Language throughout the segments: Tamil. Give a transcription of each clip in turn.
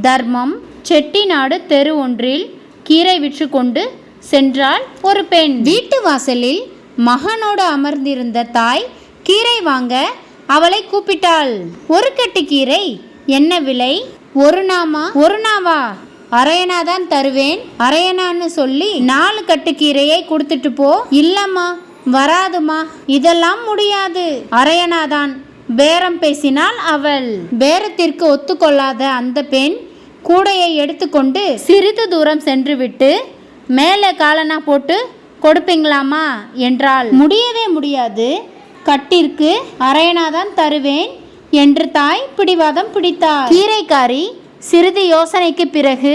தர்மம் செட்டிநாடு தெரு ஒன்றில் கீரை விற்று கொண்டு சென்றாள் ஒரு பெண். வீட்டு வாசலில் மகனோடு அமர்ந்திருந்த தாய் கீரை வாங்க அவளை கூப்பிட்டாள். ஒரு கட்டு கீரை என்ன விலை? ஒரு நாமா? ஒரு நாவா? அரையனா தான் தருவேன் அரையனான்னு சொல்லி நாலு கட்டு கீரையை கொடுத்துட்டு போ. இல்லம்மா வராதுமா இதெல்லாம் முடியாது. அரையனாதான் பேரம் பேசினாள் அவள். பேரத்திற்கு ஒத்துக்கொள்ளாத அந்த பெண் கூடையை எடுத்துக்கொண்டு சிறிது தூரம் சென்றுவிட்டு மேலே காலனா போட்டு கொடுப்பீங்களாமா? என்றால் முடியவே முடியாது. கட்டிற்கு அரையனாதான் தருவேன் என்று தாய் பிடிவாதம் பிடித்தார் கீரைக்காரி சிறிது யோசனைக்கு பிறகு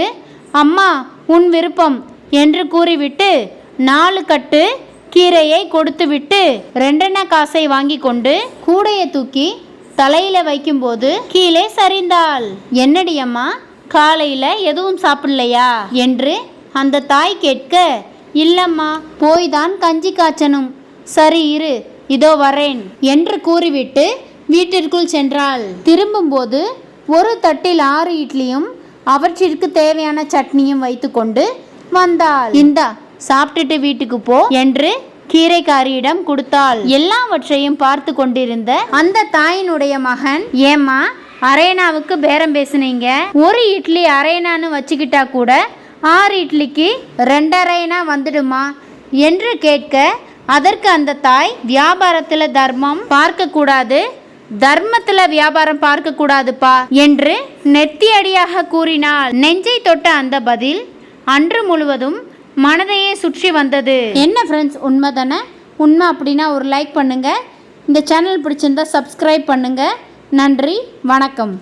அம்மா உன் விருப்பம் என்று கூறிவிட்டு நாலு கட்டு கீரையை கொடுத்துவிட்டு ரெண்டெண்ண காசை வாங்கி கொண்டு கூடையை தூக்கி தலையில வைக்கும்போது கீழே சரிந்தாள். என்னடி அம்மா காலையில் எதுவும் சாப்பிடலையா? என்று அந்த தாய் கேட்க இல்லம்மா போய் தான் கஞ்சி காய்ச்சணும். சரி இரு இதோ வரேன் என்று கூறிவிட்டு வீட்டிற்குள் சென்றாள். திரும்பும்போது ஒரு தட்டில் ஆறு இட்லியும் அவற்றிற்கு தேவையான சட்னியும் வைத்துக்கொண்டு வந்தாள். இந்தா சாப்பிட்டுட்டு வீட்டுக்கு போ என்று கீரைக்காரியிடம் கொடுத்தாள். எல்லாவற்றையும் பார்த்து கொண்டிருந்த அந்த தாயினுடைய மகன் ஏம்மா அரேனாவுக்கு பேரம் பேசுனீங்க. ஒரு இட்லி அரேனான்னு வச்சுக்கிட்டா கூட ஆறு இட்லிக்கு ரெண்டரைனா வந்துடுமா? என்று கேட்க அதற்கு அந்த தாய் வியாபாரத்தில் தர்மம் பார்க்கக்கூடாது. தர்மத்தில் வியாபாரம் பார்க்கக்கூடாதுப்பா என்று நெத்தியடியாக கூறினாள். நெஞ்சை தொட்ட அந்த பதில் அன்று முழுவதும் மனதையே சுற்றி வந்தது. என்ன ஃப்ரெண்ட்ஸ் உண்மை தானே உண்மை அப்படின்னா ஒரு லைக் பண்ணுங்கள் இந்த சேனல் பிடிச்சிருந்தா சப்ஸ்கிரைப் பண்ணுங்கள் நன்றி வணக்கம்.